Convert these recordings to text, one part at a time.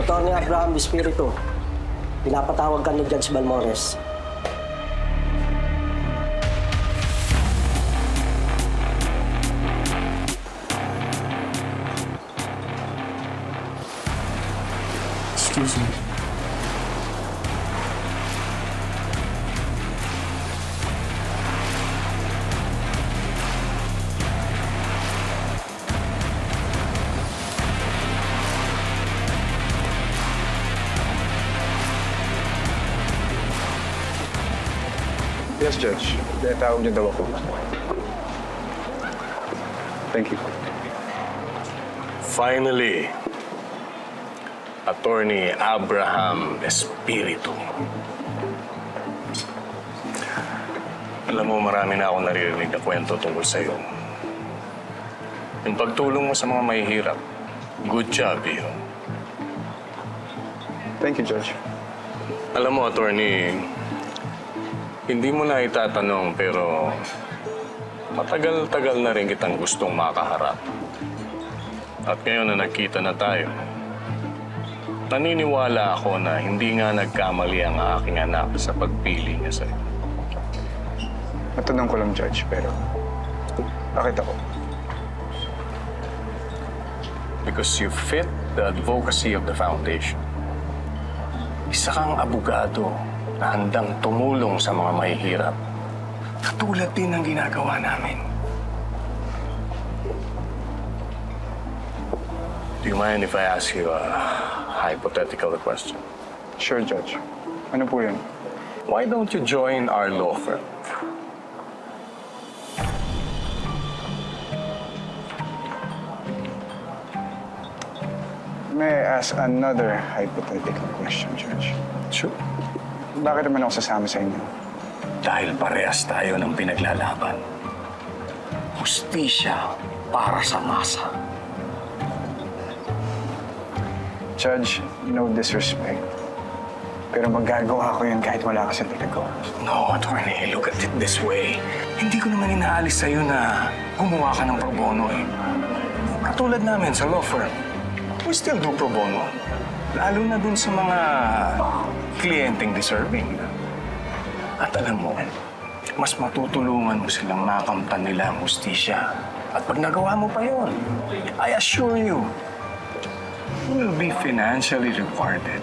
Attorney Abraham Espiritu, pinapatawag ka ni Judge Balmores. Excuse me. Yes, Judge. Tinatawag niyo daw ako. Thank you. Finally, Attorney Abraham Espiritu. Alam mo, marami na akong naririnig na kwento tungkol sa iyo. Yung pagtulong mo sa mga mahihirap, good job, iyo. Thank you, Judge. Alam mo, Attorney, hindi mo na itatanong pero matagal-tagal na rin kitang gustong makaharap. At ngayon na nagkita na tayo, naniniwala ako na hindi nga nagkamali ang aking anak sa pagpili niya sa'yo. Matanong ko lang, Judge, pero bakit ako? Because you fit the advocacy of the foundation. Isa kang abogado na handang tumulong sa mga mahihirap. Katulad din ng ginagawa namin. Do you mind if I ask you a hypothetical question? Sure, Judge. Ano po yun? Why don't you join our law firm? May I ask another hypothetical question, Judge? Sure. Bakit naman ako sasama sa inyo? Dahil parehas tayo ng pinaglalaban. Hustisya para sa masa. Judge, no disrespect. Pero magagawa ko yun kahit wala ka sa tabi ko. No, attorney, look at it this way. Hindi ko naman inaalis sa'yo na gumawa ka ng pro bono eh. Katulad namin sa law firm, we still do pro bono. Lalo na dun sa mga kliyenteng deserving. At alam mo, mas matutulungan mo silang makamtan nila ang hustisya. At pag nagawa mo pa yon, I assure you, you will be financially rewarded.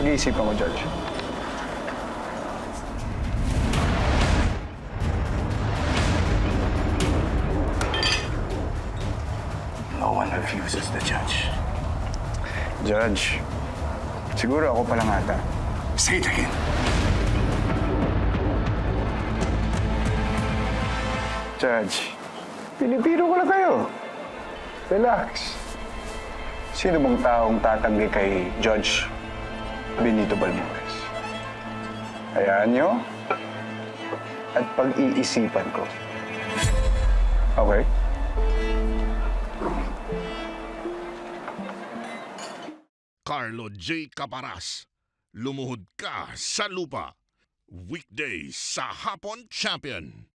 Pag-iisipan ko, Judge. Refuses the judge. Judge, siguro ako pa lang ata. Say it again. Judge, pinipiro ko lang kayo. Relax. Sino bang taong tatanggi kay Judge Benito Balmores? Hayaan nyo at pag-iisipan ko. Okay? J. Caparas. Lumuhod ka sa lupa. Weekdays sa Hapon Champion.